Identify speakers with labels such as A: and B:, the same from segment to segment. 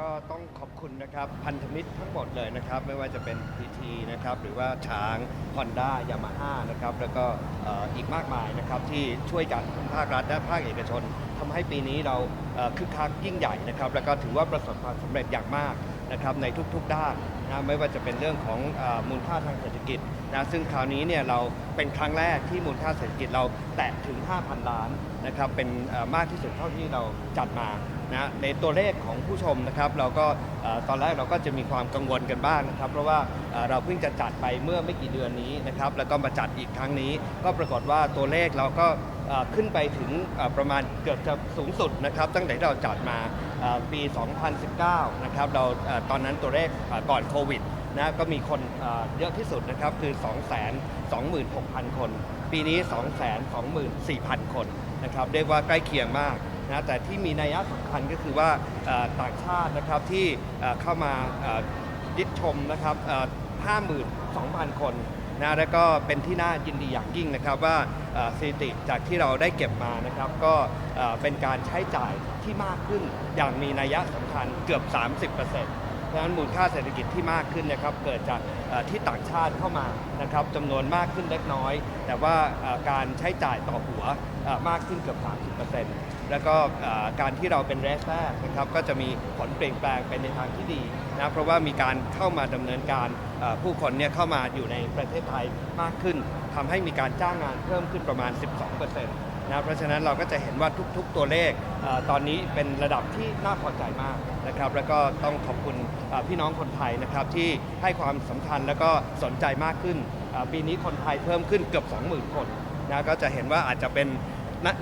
A: ก็ต้องขอบคุณนะครับ พันธมิตรทั้งหมดเลยนะครับ ไม่ว่าจะเป็น PT นะครับ หรือว่าช้างฮอนด้ายามาฮ่านะครับ แล้วก็เอ่ออีกมากมายนะครับที่ช่วยกันทั้งภาครัฐและภาคเอกชนทำให้ปีนี้เราเอ่อคึกคักยิ่งใหญ่นะครับ แล้วก็ถือว่าประสบความสำเร็จอย่างมาก นะครับในทุกๆด้านนะไม่ว่าจะเป็นเรื่องของอมูลค่าทางเศรษฐกิจนะซึ่งคราวนี้เนี่ยเราเป็นครั้งแรกที่มูลค่าเศรษฐกิจเราแตะถึง 5,000 ล้านนะครับเป็นมากที่สุดเท่าที่เราจัดมานะในตัวเลขของผู้ชมนะครับเราก็ตอนแรกเราก็จะมีความกังวลกันบ้างนะครับ เพราะว่าเราเพิ่งจะจัดไปเมื่อไม่กี่เดือนนี้นะครับแล้วก็มาจัดอีกครั้งนี้ ก็ปรากฏว่าตัวเลขเราก็ขึ้นไปถึงประมาณเกือบจะสูงสุดนะครับตั้งแต่เราจัดมา ปี 2019 นะครับ เราตอนนั้นตัวเลขก่อนโควิดนะก็มีคนเยอะที่สุดนะครับคือ 226,000 คน ปีนี้ 224,000 คนนะครับเรียกว่าใกล้เคียงมากนะแต่ที่มีนัยสำคัญก็คือว่าต่างชาตินะครับที่เข้ามายิดชมนะครับเอ่อ52,000 คน นะและก็เป็นที่น่ายินดีอย่างยิ่งนะครับว่าสถิติจากที่เราได้เก็บมานะครับ ก็เป็นการใช้จ่ายที่มากขึ้นอย่างมีนัยสำคัญเกือบ 30%เพราะฉะนั้นมูลค่าเศรษฐกิจที่มากขึ้นนะครับเกิดจากที่ต่างชาติเข้ามานะครับจำนวนมากขึ้นเล็กน้อย แต่ว่าการใช้จ่ายต่อหัวมากขึ้นเกือบ 30%แล้วก็การที่เราเป็นแรกแรกนะครับก็จะมีผลเปลี่ยนแปลงไปในทางที่ดีนะเพราะว่ามีการเข้ามาดำเนินการผู้คนเนี่ยเข้ามาอยู่ในประเทศไทยมากขึ้นทำให้มีการจ้างงานเพิ่มขึ้นประมาณ 12% นะเพราะฉะนั้นเราก็จะเห็นว่าทุกๆตัวเลขตอนนี้เป็นระดับที่น่าพอใจมากนะครับแล้วก็ต้องขอบคุณพี่น้องคนไทยนะครับที่ให้ความสำคัญแล้วก็สนใจมากขึ้น ปีนี้คนไทยเพิ่มขึ้นเกือบ 20,000 คนนะก็จะเห็นว่าอาจจะเป็น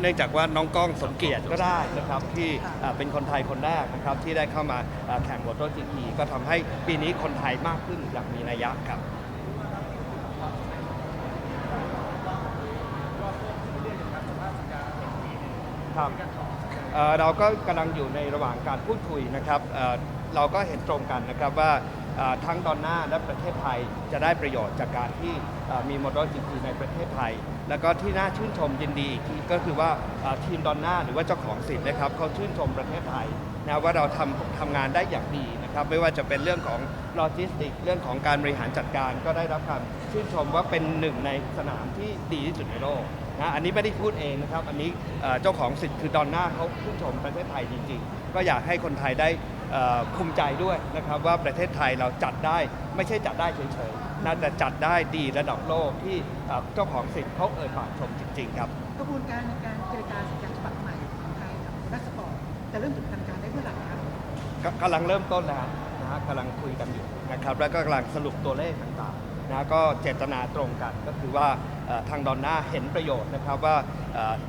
A: เนื่องจากว่าน้องก้องสมเกียรติก็ได้นะครับที่เป็นคนไทยคนแรกนะครับที่ได้เข้ามาแข่งวอเตอร์จีพีก็ทำให้ปีนี้คนไทยมากขึ้นอย่างมีนัยยะครับ ครับเอ่อเราก็กำลังอยู่ในระหว่างการพูดคุยนะครับเอ่อเราก็เห็นตรงกันนะครับว่าเอ่อทั้งดอนน่าและประเทศไทยจะได้ประโยชน์จากการที่เอ่อมีมอเตอร์จีพีในประเทศไทย แล้วก็ที่น่าชื่นชมยินดีอีกทีก็คือว่าเอ่อทีมดอนน่าหรือว่าเจ้าของสิทธิ์นะครับเขาชื่นชมประเทศไทยนะว่าเราทำทำงานได้อย่างดีนะครับไม่ว่าจะเป็นเรื่องของโลจิสติก เรื่องของการบริหารจัดการก็ได้รับการชื่นชมว่าเป็นหนึ่งในสนามที่ดีที่สุดในโลก นะอันนี้ไม่ได้พูดเองนะครับ อันนี้เอ่อเจ้าของสิทธิ์คือดอนน่าเขาชื่นชมประเทศไทยจริง ๆ ก็อยากให้คนไทยได้เอ่อภูมิใจด้วยนะครับว่าประเทศไทยเราจัดได้ไม่ใช่จัดได้เฉยๆนะแต่จัดได้ดีระดับโลกที่เอ่อเจ้าของสิทธิ์เขาเอ่ยปากชมจริง ๆ ครับ
B: กระบวนการในการเจรจาสัญญาฉบับใหม่ของไทยกับรัสปอร์ตจะเริ่มถูกทำการได้เมื่อไหร่ครับ
A: กกำลังเริ่มต้นแล้วนะฮะกำลังคุยกันอยู่นะครับแล้วก็กำลังสรุปตัวเลขต่างๆนะก็เจตนาตรงกันก็คือว่าเอ่อ ทางดอนน่าเห็นประโยชน์นะครับว่า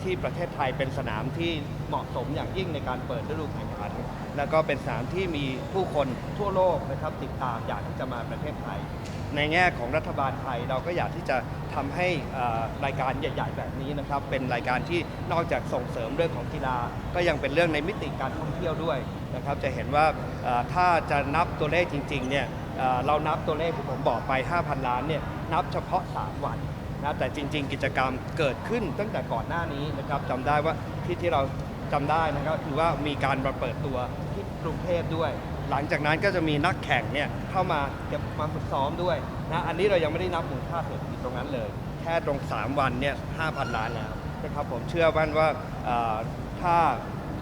A: ที่ประเทศไทยเป็นสนามที่เหมาะสมอย่างยิ่งในการเปิดฤดูแข่งขัน แล้วก็เป็นสนามที่มีผู้คนทั่วโลกนะครับติดตามอยากที่จะมาประเทศไทย ในแง่ของรัฐบาลไทยเราก็อยากที่จะทำให้รายการใหญ่ ๆ แบบนี้นะครับเป็นรายการที่นอกจากส่งเสริมเรื่องของกีฬา ก็ยังเป็นเรื่องในมิติการท่องเที่ยวด้วยนะครับจะเห็นว่าถ้าจะนับตัวเลขจริงๆเนี่ยเอ่อเรานับตัวเลขที่ผมบอกไป 5,000 ล้านเนี่ยนับเฉพาะ 3 วัน นะแต่จริง ๆ กิจกรรมเกิดขึ้นตั้งแต่ก่อนหน้านี้นะครับจำได้ว่าที่ที่เราจำได้นะครับคือว่ามีการมาเปิดตัวที่กรุงเทพด้วย หลังจากนั้นก็จะมีนักแข่งเนี่ยเข้ามาเก็บมาฝึกซ้อมด้วยนะอันนี้เรายังไม่ได้นับมูลค่าเศรษฐกิจตรงนั้นเลย แค่ตรง 3 วันเนี่ย5,000 ล้านแล้วนะครับผมเชื่อว่าว่าถ้า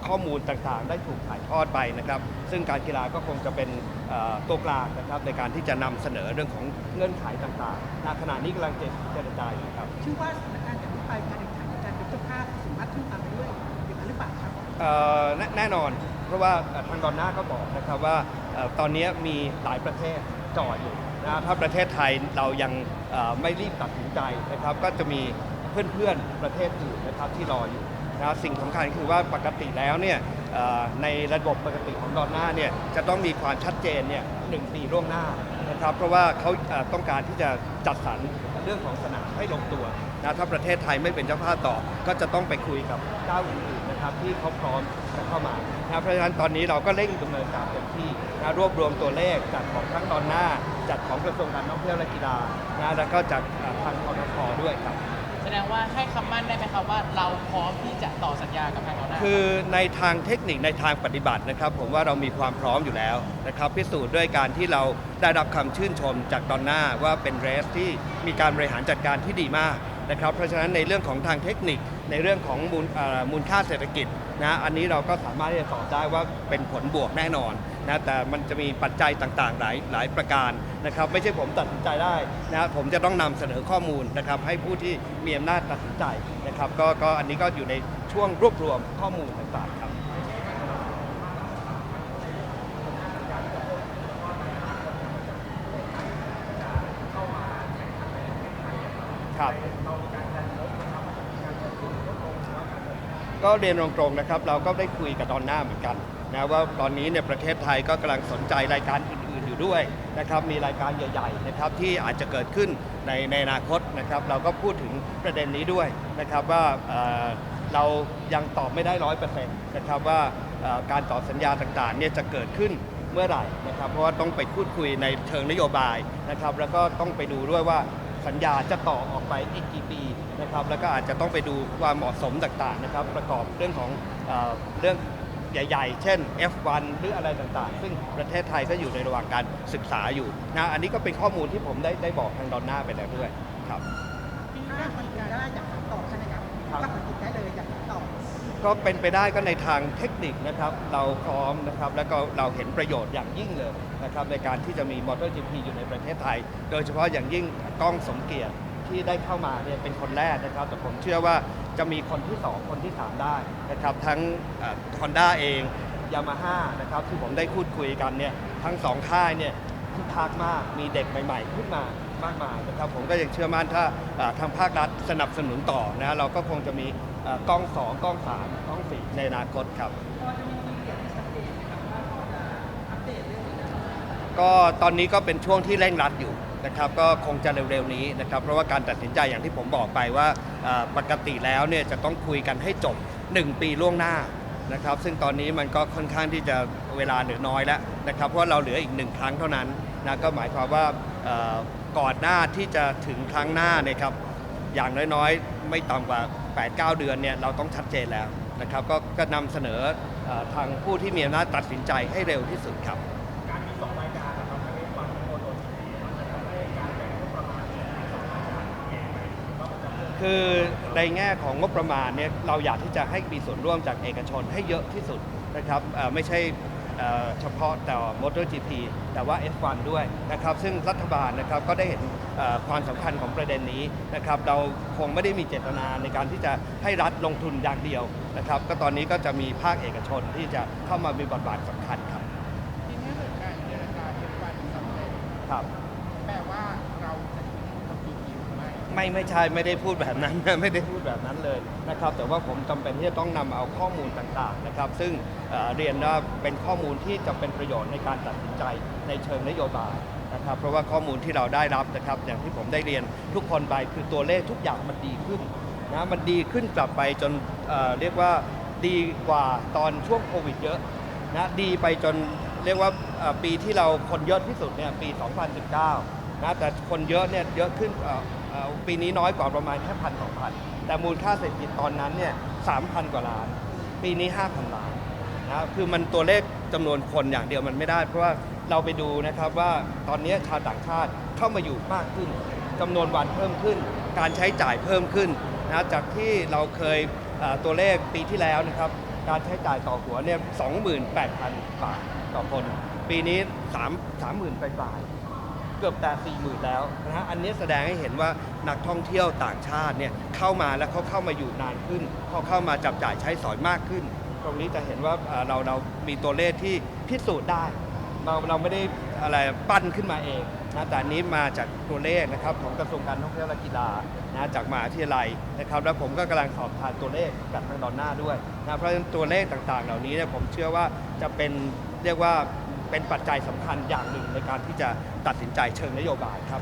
A: ข้อมูลต่างๆ ได้ถูกถ่ายทอดไปนะครับ ซึ่งการกีฬาก็คงจะเป็น ตัวกลางนะครับในการที่จะนำเสนอเรื่องของเงื่อนไขต่างๆณขณะนี้กำลังเจรจาอยู่ครับ
B: ชื่อว่าสถานการณ์จากนี้ไปการแข่งขันการเป็นเจ้าภาพสามารถขึ้นตามไปด้วยอย่างนั้นหรือเปล่าครับ
A: เอ่อแน่แน่นอน เพราะว่าเอ่อทางดอนน่าก็บอกนะครับว่าเอ่อตอนนี้มีหลายประเทศจ่ออยู่นะถ้าประเทศไทยเรายังเอ่อไม่รีบตัดสินใจนะครับ ก็จะมีเพื่อนๆประเทศอื่นนะครับที่รออยู่นะสิ่งสำคัญคือว่าปกติแล้วเนี่ยเอ่อ ในระบบปกติของดอนหน่าเนี่ยจะต้องมีความชัดเจนเนี่ยหนึ่งปีล่วงหน้านะครับเพราะว่าเขาต้องการที่จะจัดสรรเรื่องของสนามให้ลงตัวนะถ้าประเทศไทยไม่เป็นเจ้าภาพต่อ ก็จะต้องไปคุยกับเจ้าอื่นๆนะครับที่เขาพร้อมจะเข้ามานะเพราะฉะนั้นตอนนี้เราก็เร่งดำเนินการเต็มที่นะรวบรวมตัวเลขจากของทั้งตอนหน้าจากของกระทรวงการท่องเที่ยวและกีฬานะแล้วก็จากทางคอทด้วยครับ
C: แสดงว่าให้คำมั่นได้ไหมครับว่าเราพร้อมที่จะต่อสัญญากับทางเราได้
A: คือในทางเทคนิคในทางปฏิบัตินะครับ ผมว่าเรามีความพร้อมอยู่แล้วนะครับพิสูจน์ด้วยการที่เราได้รับคำชื่นชมจากดอนน่าว่าเป็นเรสที่มีการบริหารจัดการที่ดีมากนะครับเพราะฉะนั้นในเรื่องของทางเทคนิคในเรื่องของมูลเอ่อมูลค่าเศรษฐกิจนะอันนี้เราก็สามารถที่จะตอบได้ว่าเป็นผลบวกแน่นอน นะแต่มันจะมีปัจจัยต่างๆ หลายหลายประการนะครับไม่ใช่ผมตัดสินใจได้นะผมจะต้องนำเสนอข้อมูลนะครับให้ผู้ที่มีอำนาจตัดสินใจนะครับก็ก็อันนี้ก็อยู่ในช่วงรวบรวมข้อมูลต่างๆครับครับก็เรียนตรงๆนะครับ เราก็ได้คุยกับดอนหน่าเหมือนกัน นะว่าตอนนี้เนี่ยประเทศไทยก็กำลังสนใจรายการอื่นๆอยู่ด้วยนะครับมีรายการใหญ่ๆนะครับที่อาจจะเกิดขึ้นในในอนาคตนะครับเราก็พูดถึงประเด็นนี้ด้วยนะครับว่าเเรายังตอบไม่ได้ร้อยเปอร์เซ็นต์นะครับว่าการต่อสัญญาต่างๆเนี่ยจะเกิดขึ้นเมื่อไหร่นะครับเพราะว่าต้องไปพูดคุยในเชิงนโยบายนะครับแล้วก็ต้องไปดูด้วยว่าสัญญาจะต่อออกไปอีกกี่ปีนะครับแล้วก็อาจจะต้องไปดูความเหมาะสมต่างๆนะครับประกอบเรื่องของอเรื่อง ใหญ่ ๆ เช่น F1 หรืออะไรต่างๆ ซึ่งประเทศไทยก็อยู่ในระหว่างการศึกษาอยู่นะอันนี้ก็เป็นข้อมูลที่ผมได้ได้บอกทางดอนน่าไปแล้วด้วยครับ
B: ถ้ามันได้อยากถามต่อใช่ไหมครับ
A: ครับ
B: ถ้ามันติดได้เลยอยากถามต่อ
A: ก็เป็นไปได้ก็ในทางเทคนิคนะครับ เราพร้อมนะครับ แล้วก็เราเห็นประโยชน์อย่างยิ่งเลยนะครับในการที่จะมีมอเตอร์จีพีอยู่ในประเทศไทย โดยเฉพาะอย่างยิ่งกล้องสมเกียรติ ที่ได้เข้ามาเนี่ยเป็นคนแรกนะครับ แต่ผมเชื่อว่าจะมีคนที่ 2 คนที่ 3 ได้นะครับ ทั้งฮอนด้าเองยามาฮ่านะครับที่ผมได้พูดคุยกันเนี่ยทั้งสองค่ายเนี่ยคึกคักมากมีเด็กใหม่ ๆ ขึ้นมามากมายนะครับผมก็ยังเชื่อมั่นถ้าเอ่อทางภาครัฐสนับสนุนต่อนะเราก็คงจะมีเอ่อกล้อง2กล้อง3กล้อง4ในอนาคตครับก็ตอนนี้ก็เป็นช่วงที่เร่งรัดอยู่ นะครับก็คงจะเร็วๆนี้นะครับเพราะว่าการตัดสินใจอย่างที่ผมบอกไปว่าปกติแล้วเนี่ยจะต้องคุยกันให้จบ 1 ปีล่วงหน้านะครับซึ่งตอนนี้มันก็ค่อนข้างที่จะเวลาเหลือน้อยแล้วนะครับเพราะเราเหลืออีกหนึ่งครั้งเท่านั้นนะก็หมายความว่าก่อนหน้าที่จะถึงครั้งหน้านี่ยครับอย่างน้อยๆ ไม่ต่ำกว่า 8-9 เดือนเนี่ยเราต้องชัดเจนแล้วนะครับก็กนำเสนออทางผู้ที่มีอำนาจตัดสินใจให้เร็วที่สุดครับ คือในแง่ของงบประมาณเนี่ยเราอยากที่จะให้มีส่วนร่วมจากเอกชนให้เยอะที่สุดนะครับเอ่อไม่ใช่เอ่อเฉพาะแต่ MotoGP แต่ว่า F1 ด้วยนะครับซึ่งรัฐบาลนะครับก็ได้เห็นเอ่อความสำคัญของประเด็นนี้นะครับเราคงไม่ได้มีเจตนาในการที่จะให้รัฐลงทุนอย่างเดียวนะครับก็ตอนนี้ก็จะมีภาคเอกชนที่จะเข้ามามีบทบาทสำคัญครับ
C: ทีนี้เกิดการเจรจาเป็นวันสำเร็จ
A: ครับ
C: แปลว่าเราจะถึงกับปีนี้หรือ ไม่
A: ไม่ใช่ไม่ได้พูดแบบนั้น ไม่ได้พูดแบบนั้นเลยนะครับ แต่ว่าผมจำเป็นที่จะต้องนำเอาข้อมูลต่างๆนะครับ ซึ่งเเรียนว่าเป็นข้อมูลที่จะเป็นประโยชน์ในการตัดสินใจในเชิงนโยบายนะครับ เพราะว่าข้อมูลที่เราได้รับนะครับ อย่างที่ผมได้เรียนทุกคนไปคือตัวเลขทุกอย่างมันดีขึ้นนะมันดีขึ้นกลับไปจนเเรียกว่าดีกว่าตอนช่วงโควิดเยอะนะดีไปจนเรียกว่าปีที่เราคนเยอะที่สุดเนี่ยปี 2019นะแต่คนเยอะเนี่ยเยอะขึ้นปีนี้น้อยกว่าประมาณแค่พันสองพันแต่มูลค่าเศรษฐกิจตอนนั้นเนี่ยสามพันกว่าล้าน ปีนี้ห้าพันล้านนะคือมันตัวเลขจำนวนคนอย่างเดียวมันไม่ได้ เพราะว่าเราไปดูนะครับว่าตอนนี้ชาวต่างชาติเข้ามาอยู่มากขึ้นจำนวนวันเพิ่มขึ้น การใช้จ่ายเพิ่มขึ้นนะจากที่เราเคยตัวเลขปีที่แล้วนะครับการใช้จ่ายต่อหัวเนี่ยสองหมื่นแปดพันบาทต่อคน ปีนี้สามสามหมื่นปลาย เกือบแต่สี่หมื่นแล้วนะฮะอันนี้แสดงให้เห็นว่านักท่องเที่ยวต่างชาติเนี่ยเข้ามาแล้วเขาเข้ามาอยู่นานขึ้นเขาเข้ามาจับจ่ายใช้สอยมากขึ้น ตรงนี้จะเห็นว่าเอ่อเราเรามีตัวเลขที่พิสูจน์ได้ เราเราไม่ได้อะไรปั้นขึ้นมาเองนะแต่อันนี้มาจากตัวเลขนะครับของกระทรวงการท่องเที่ยวและกีฬานะจากมหาวิทยาลัยนะครับ แล้วผมก็กำลังสอบทานตัวเลขจากทางดอนหน้าด้วยนะเพราะฉะนั้นตัวเลขต่างๆ เหล่านี้เนี่ยผมเชื่อว่าจะเป็นเรียกว่าเป็นปัจจัยสำคัญอย่างหนึ่งในการที่จะ ตัดสินใจเชิงนโยบายครับ